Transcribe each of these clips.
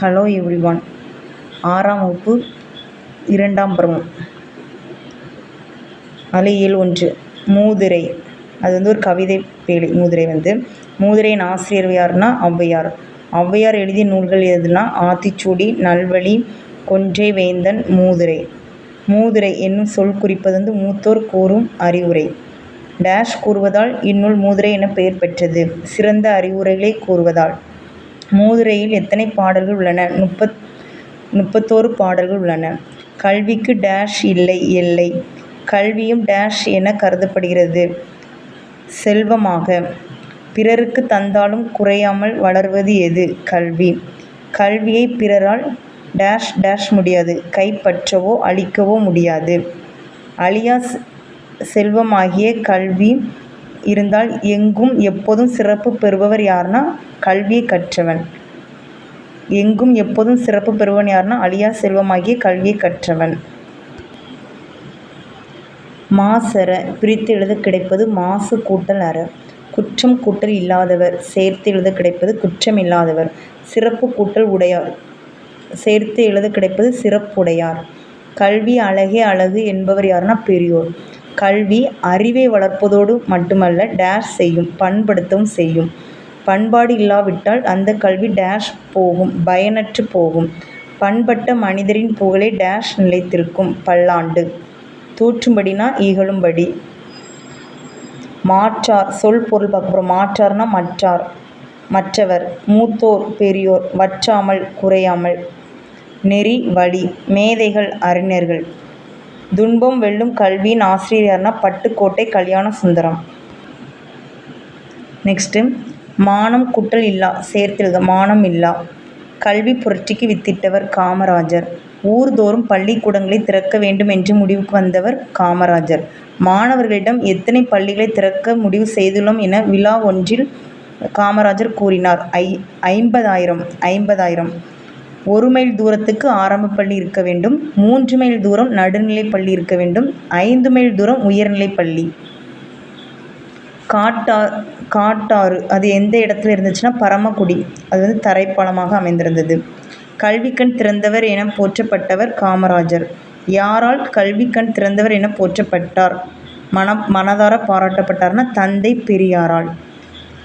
Hello everyone ஆறாம் வகுப்பு இரண்டாம் பருவம். அலையில் ஒன்று மூதுரை. அது வந்து ஒரு கவிதை பேழி மூதுரை வந்து. மூதுரையின் ஆசிரியர் யாருன்னா ஔவையார். ஔவையார் எழுதிய நூல்கள் எதுனா ஆத்திச்சூடி நல்வழி கொன்றை வேந்தன் மூதுரை. மூதுரை என்னும் சொல் குறிப்பது வந்து மூத்தோர் கூறும் அறிவுரை. டேஷ் கூறுவதால் இந்நூல் மூதுரை என பெயர் பெற்றது. சிறந்த அறிவுரைகளை கூறுவதால். மூதுரையில் எத்தனை பாடல்கள் உள்ளன? முப்பத் முப்பத்தோரு பாடல்கள் உள்ளன. கல்விக்கு டேஷ் இல்லை எல்லை. கல்வியும் டேஷ் என கருதப்படுகிறது. செல்வமாக. பிறருக்கு தந்தாலும் குறையாமல் வளர்வது எது? கல்வி. கல்வியை பிறரால் டேஷ் டேஷ் முடியாது. கைப்பற்றவோ அழிக்கவோ முடியாது. அழியா செல்வமாகிய கல்வி இருந்தால் எங்கும் எப்போதும் சிறப்பு பெறுபவர் யாருன்னா கல்வியை கற்றவன். எங்கும் எப்போதும் சிறப்பு பெறுவன் யாருன்னா அழியா செல்வமாகிய கல்வியை கற்றவன். மாசற பிரித்து எழுத கிடைப்பது மாசு கூட்டல் அற. குற்றம் கூட்டல் இல்லாதவர் சேர்த்து எழுத கிடைப்பது குற்றம் இல்லாதவர். சிறப்பு கூட்டல் உடையார். சேர்த்து எழுத கிடைப்பது சிறப்புடையார். கல்வி அழகே அழகு என்பவர் யாருன்னா பெரியோர். கல்வி அறிவை வளர்ப்பதோடு மட்டுமல்ல டேஷ் செய்யும் பண்படுத்தவும் செய்யும். பண்பாடு இல்லாவிட்டால் அந்த கல்வி டேஷ் போகும் பயனற்று போகும். பண்பட்ட மனிதரின் புகழே டேஷ் நிலைத்திருக்கும் பல்லாண்டு. தூற்றும்படினா இகழும்படி. மாற்றார் சொல் பொருள் அப்புறம் மாற்றார்னா மற்றார். மற்றவர் மூத்தோர் பெரியோர் வற்றாமல் குறையாமல். நெறி வழி மேதைகள் அறிஞர்கள். துன்பம் வெல்லும் கல்வியின் ஆசிரியர்னா பட்டுக்கோட்டை கல்யாண சுந்தரம் நெக்ஸ்ட்டு மானம் குட்டல் இல்லா சேர்த்தெழுத மானம் இல்லா. கல்வி புரட்சிக்கு வித்திட்டவர் காமராஜர். ஊர்தோறும் பள்ளிக்கூடங்களை திறக்க வேண்டும் என்று முடிவுக்கு வந்தவர் காமராஜர். மாணவர்களிடம் எத்தனை பள்ளிகளை திறக்க முடிவு செய்துள்ளோம் என விழா ஒன்றில் காமராஜர் கூறினார். ஐ ஐம்பதாயிரம் ஐம்பதாயிரம். ஒரு மைல் தூரத்துக்கு ஆரம்ப பள்ளி இருக்க வேண்டும் மூன்று மைல் தூரம் நடுநிலை பள்ளி இருக்க வேண்டும் ஐந்து மைல் தூரம் உயர்நிலை பள்ளி. காட்டா காட்டாறு அது எந்த இடத்துல இருந்துச்சுன்னா பரமக்குடி அது வந்து தரைப்பாலமாக அமைந்திருந்தது. கல்விக்கண் திறந்தவர் என போற்றப்பட்டவர் காமராஜர். யாரால் கல்விக்கண் திறந்தவர் என போற்றப்பட்டார்? மன மனதார பாராட்டப்பட்டார்னா தந்தை பெரியாரால்.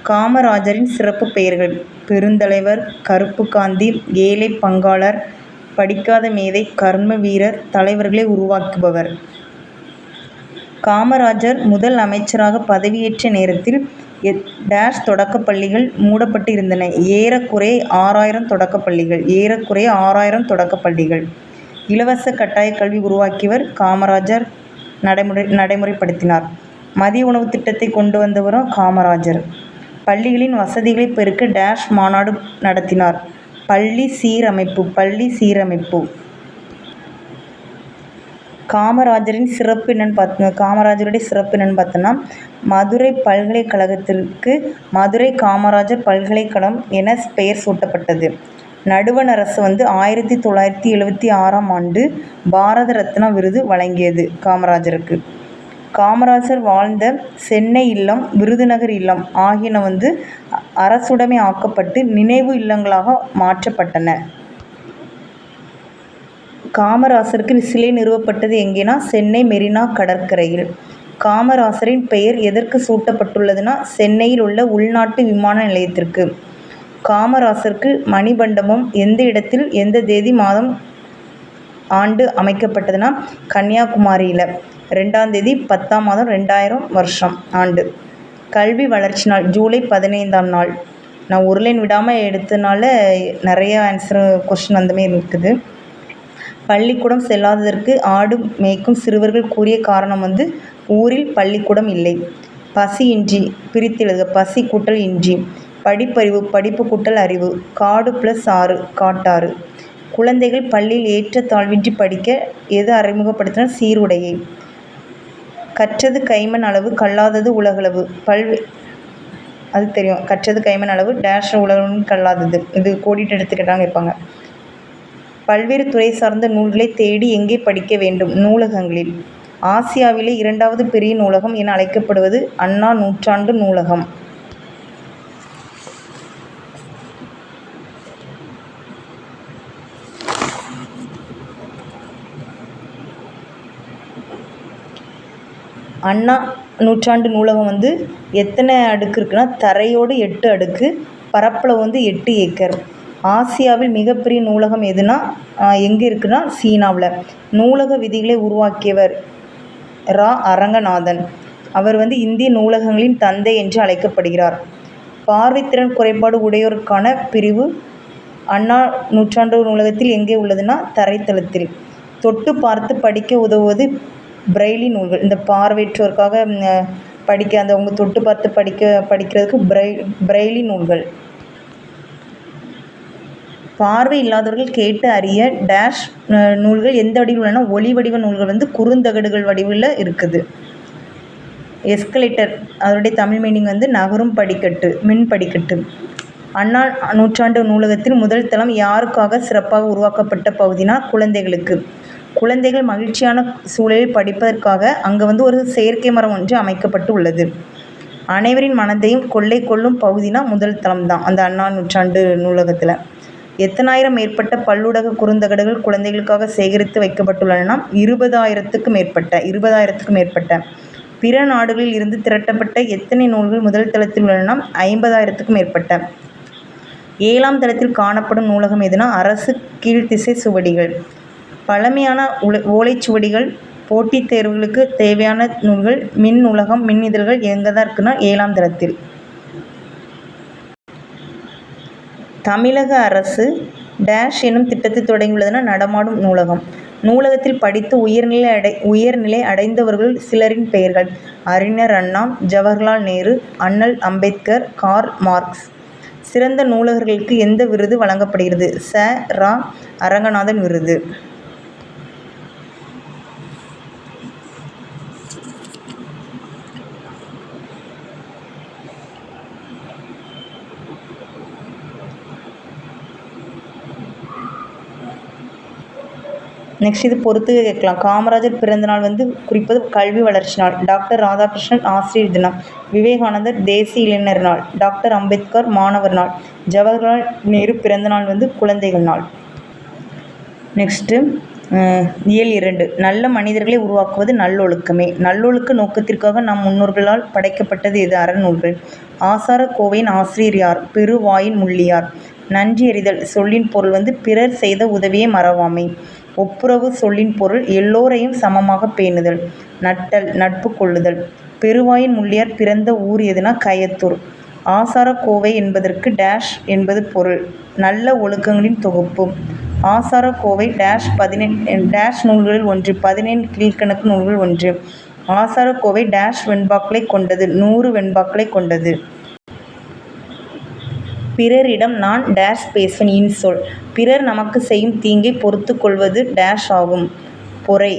காமராஜரின் சிறப்பு பெயர்கள் பெருந்தலைவர் கருப்பு காந்தி ஏழை பங்காளர் படிக்காத மேதை கர்ம வீரர் தலைவர்களை உருவாக்குபவர். காமராஜர் முதல் அமைச்சராக பதவியேற்ற நேரத்தில் டேஷ் தொடக்கப் பள்ளிகள் மூடப்பட்டு இருந்தன ஏறக்குறைய ஆறாயிரம் தொடக்கப் பள்ளிகள் ஏறக்குறைய ஆறாயிரம் தொடக்கப் பள்ளிகள். இலவச கட்டாய கல்வி உருவாக்கியவர் காமராஜர் நடைமுறை நடைமுறைப்படுத்தினார். மதிய உணவு திட்டத்தை கொண்டு வந்தவரும் காமராஜர். பள்ளிகளின் வசதிகளை பெருக்க டேஷ் மாநாடு நடத்தினார். பள்ளி சீரமைப்பு பள்ளி சீரமைப்பு. காமராஜரின் சிறப்பு என்னன்னு பார்த்து காமராஜருடைய சிறப்பு என்னன்னு பார்த்தோன்னா மதுரை பல்கலைக்கழகத்திற்கு மதுரை காமராஜர் பல்கலைக்கழகம் என பெயர் சூட்டப்பட்டது. நடுவண் அரசு வந்து ஆயிரத்தி தொள்ளாயிரத்தி எழுபத்தி ஆறாம் ஆண்டு பாரத ரத்னா விருது வழங்கியது காமராஜருக்கு. காமராஜர் வாழ்ந்த சென்னை இல்லம் விருதுநகர் இல்லம் ஆகியன வந்து அரசுடைமை ஆக்கப்பட்டு நினைவு இல்லங்களாக மாற்றப்பட்டன. காமராசருக்கு சிலை நிறுவப்பட்டது எங்கேனா சென்னை மெரினா கடற்கரையில். காமராசரின் பெயர் எதற்கு சூட்டப்பட்டுள்ளதுன்னா சென்னையில் உள்ள உள்நாட்டு விமான நிலையத்திற்கு. காமராசருக்கு மணிபண்டமும் எந்த இடத்தில் எந்த தேதி மாதம் ஆண்டு அமைக்கப்பட்டதுன்னா கன்னியாகுமரியில். ரெண்டாம் தேதி பத்தாம் மாதம் ரெண்டாயிரம் வருஷம் ஆண்டு. கல்வி வளர்ச்சி நாள் ஜூலை பதினைந்தாம் நாள். நான் ஒரு லைன் விடாமல் எடுத்தனால நிறைய ஆன்சர் கொஷின் அந்தமாரி இருக்குது. பள்ளிக்கூடம் செல்லாததற்கு ஆடு மேய்க்கும் சிறுவர்கள் கூறிய காரணம் வந்து ஊரில் பள்ளிக்கூடம் இல்லை. பசியின்றி பிரித்தெழுத பசி கூட்டல் இன்றி. படிப்பறிவு படிப்பு கூட்டல் அறிவு. காடு ப்ளஸ் ஆறு காட்டாறு. குழந்தைகள் பள்ளியில் ஏற்றத்தாழ்வின்றி படிக்க எது அறிமுகப்படுத்தினால் சீருடையை. கற்றது கைமண் அளவு கல்லாதது உலகளவு. பல்வே அது தெரியும். கற்றது கைமண் அளவு டேஷ் உலகம் கல்லாதது. இது கோடிட்டு எடுத்துக்கிட்டாங்க இருப்பாங்க. பல்வேறு துறை சார்ந்த நூல்களை தேடி எங்கே படிக்க வேண்டும்? நூலகங்களில். ஆசியாவிலே இரண்டாவது பெரிய நூலகம் என அழைக்கப்படுவது அண்ணா நூற்றாண்டு நூலகம். அண்ணா நூற்றாண்டு நூலகம் வந்து எத்தனை அடுக்கு இருக்குன்னா தரையோடு எட்டு அடுக்கு பரப்பளவு வந்து எட்டு ஏக்கர். ஆசியாவில் மிகப்பெரிய நூலகம் எதுனா எங்கே இருக்குன்னா சீனாவில். நூலக விதிகளை உருவாக்கியவர் ரா. அரங்கநாதன். அவர் வந்து இந்திய நூலகங்களின் தந்தை என்று அழைக்கப்படுகிறார். பார்வைத்திறன் குறைபாடு உடையோருக்கான பிரிவு அண்ணா நூற்றாண்டு நூலகத்தில் எங்கே உள்ளதுன்னா தரைத்தளத்தில். தொட்டு பார்த்து படிக்க உதவுவது பிரெய்லி நூல்கள். இந்த பார்வையற்றோருக்காக படிக்க அந்த அவங்க தொட்டு பார்த்து படிக்க படிக்கிறதுக்கு பிரை பிரெய்லி நூல்கள். பார்வை இல்லாதவர்கள் கேட்டு அறிய டேஷ் நூல்கள் எந்த வடிவில் உள்ளன? ஒளி வடிவ நூல்கள் வந்து குறுந்தகடுகள் வடிவில் இருக்குது. எஸ்கலேட்டர் அதனுடைய தமிழ் மீனிங் வந்து நகரும் படிக்கட்டு மின் படிக்கட்டு. அண்ணா நூற்றாண்டு நூலகத்தில் முதல் தளம் யாருக்காக சிறப்பாக உருவாக்கப்பட்ட பகுதினா குழந்தைகளுக்கு. குழந்தைகள் மகிழ்ச்சியான சூழலில் படிப்பதற்காக அங்கு வந்து ஒரு செயற்கை மரம் ஒன்று அமைக்கப்பட்டு உள்ளது அனைவரின் மனதையும் கொள்ளை கொள்ளும் பகுதினா முதல் தளம் தான் அந்த அண்ணா நூற்றாண்டு நூலகத்தில். எத்தனாயிரம் மேற்பட்ட பல்லூடக குறுந்தகடுகள் குழந்தைகளுக்காக சேகரித்து வைக்கப்பட்டுள்ளன இருபதாயிரத்துக்கு மேற்பட்ட இருபதாயிரத்துக்கு மேற்பட்ட. பிற நாடுகளில் இருந்து திரட்டப்பட்ட எத்தனை நூல்கள் முதல் தளத்தில் உள்ளன ஐம்பதாயிரத்துக்கும் மேற்பட்ட. ஏழாம் தளத்தில் காணப்படும் நூலகம் எதுனா அரசு கீழ்த்திசை சுவடிகள். பழமையான உல ஓலைச்சுவடிகள் போட்டித் தேர்வுகளுக்கு தேவையான நூல்கள் மின் நூலகம் மின் இதழ்கள் எங்கே தான் இருக்குன்னா ஏழாம் தளத்தில் தமிழக அரசு டேஷ் என்னும் திட்டத்தை தொடங்கியுள்ளதுன்னா நடமாடும் நூலகம். நூலகத்தில் படித்து உயர்நிலை அடை உயர்நிலை அடைந்தவர்கள் சிலரின் பெயர்கள். அறிஞர் அண்ணா ஜவஹர்லால் நேரு அண்ணல் அம்பேத்கர் கார்ல் மார்க்ஸ். சிறந்த நூலகர்களுக்கு எந்த விருது வழங்கப்படுகிறது? ச. ரா. அரங்கநாதன் விருது. நெக்ஸ்ட் இது பொறுத்து கேட்கலாம். காமராஜர் பிறந்தநாள் வந்து குறிப்பது கல்வி வளர்ச்சி நாள். டாக்டர் ராதாகிருஷ்ணன் ஆசிரியர் தினம். விவேகானந்தர் தேசிய இளைஞர் நாள். டாக்டர் அம்பேத்கர் மாணவர் நாள். ஜவஹர்லால் நேரு பிறந்தநாள் வந்து குழந்தைகள் நாள். நெக்ஸ்ட்டு இயல் இரண்டு. நல்ல மனிதர்களை உருவாக்குவது நல்லொழுக்கமே. நல்லொழுக்க நோக்கத்திற்காக நம் முன்னோர்களால் படைக்கப்பட்டது இது அறநூல்கள். ஆசார கோவையின் ஆசிரியர் யார்? பெருவாயின் முள்ளியார். நன்றி அறிதல். சொல்லின் பொருள் வந்து பிறர் செய்த உதவியை மறவாமை. ஒப்புரவு சொல்லின் பொருள் எல்லோரையும் சமமாக பேணுதல் நட்டல் நட்பு கொள்ளுதல். பெருவாயின் முள்ளியார் பிறந்த ஊர் எதுனா கயத்தூர். ஆசார கோவை என்பதற்கு டேஷ் என்பது பொருள். நல்ல ஒழுக்கங்களின் தொகுப்பு. ஆசார கோவை டேஷ் பதினெண் டேஷ் நூல்களில் ஒன்று பதினேழு கீழ்கணக்கு நூல்கள் ஒன்று. ஆசார கோவை டேஷ் வெண்பாக்களை கொண்டது நூறு வெண்பாக்களை கொண்டது. பிறரிடம் நான் டேஷ் பேசுவேன். இன்சொல் பிறர் நமக்கு செய்யும் தீங்கை பொறுத்து கொள்வது டேஷ் ஆகும். பொறை.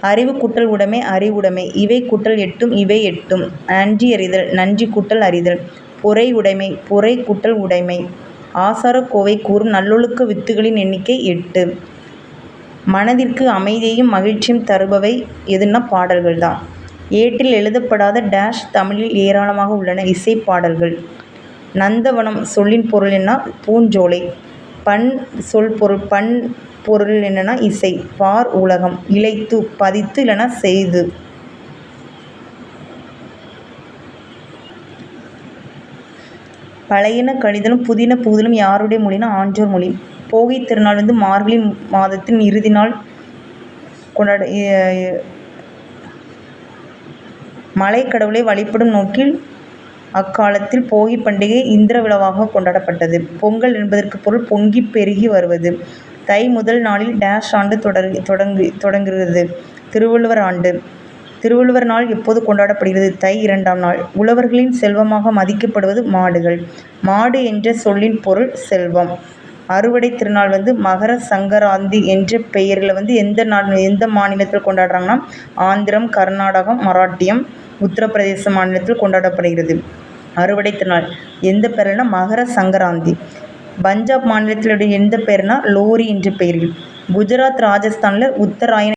அறிவு கூட்டல் உடைமை அறிவுடைமை இவை குட்டல் எட்டும் இவை எட்டும். நன்றி அறிதல் நன்றி கூட்டல் அறிதல். பொறை உடைமை பொறை குட்டல் உடைமை. ஆசார கோவை கூறும் நல்லொழுக்க வித்துகளின் எண்ணிக்கை எட்டு. மனதிற்கு அமைதியையும் மகிழ்ச்சியும் தருபவை எதுன்னா பாடல்கள் தான் ஏட்டில் எழுதப்படாத டேஷ் தமிழில் ஏராளமாக உள்ளன இசை பாடல்கள். நந்தவனம் சொல்லின் பொருள் என்ன பூஞ்சோலை. பண் சொல் பொருள் பண் பொருள் என்னென்னா இசை பார் உலகம் இழைத்து பதித்து இல்லைன்னா செய்து. பழையன கணிதலும் புதின புகுதலும் யாருடைய மொழினா ஆஞ்சோர் மொழி. போகி திருநாள் வந்து மார்கழி மாதத்தின் இறுதி நாள் கொண்டாட மலை மலைக்கடவுளை வழிபடும் நோக்கில் அக்காலத்தில் போகி பண்டிகை இந்திர விழாவாக கொண்டாடப்பட்டது. பொங்கல் என்பதற்கு பொருள் பொங்கி பெருகி வருவது. தை முதல் நாளில் டேஷ் ஆண்டு தொடர் தொடங்கு தொடங்குகிறது. திருவள்ளுவர் ஆண்டு. திருவள்ளுவர் நாள் எப்போது கொண்டாடப்படுகிறது? தை இரண்டாம் நாள். உழவர்களின் செல்வமாக மதிக்கப்படுவது மாடுகள். மாடு என்ற சொல்லின் பொருள் செல்வம். அறுவடை திருநாள் வந்து மகர சங்கராந்தி என்ற பெயரில் வந்து எந்த நாடு எந்த மாநிலத்தில் கொண்டாடுறாங்கன்னா ஆந்திரம் கர்நாடகம் மராட்டியம் உத்தரப்பிரதேச மாநிலத்தில் கொண்டாடப்படுகிறது. அறுவடை திருநாள் எந்த பெயர்னா மகர சங்கராந்தி. பஞ்சாப் மாநிலத்திலுடைய எந்த பெயர்னா லோரி என்ற பெயரில் குஜராத் ராஜஸ்தானில் உத்தராயண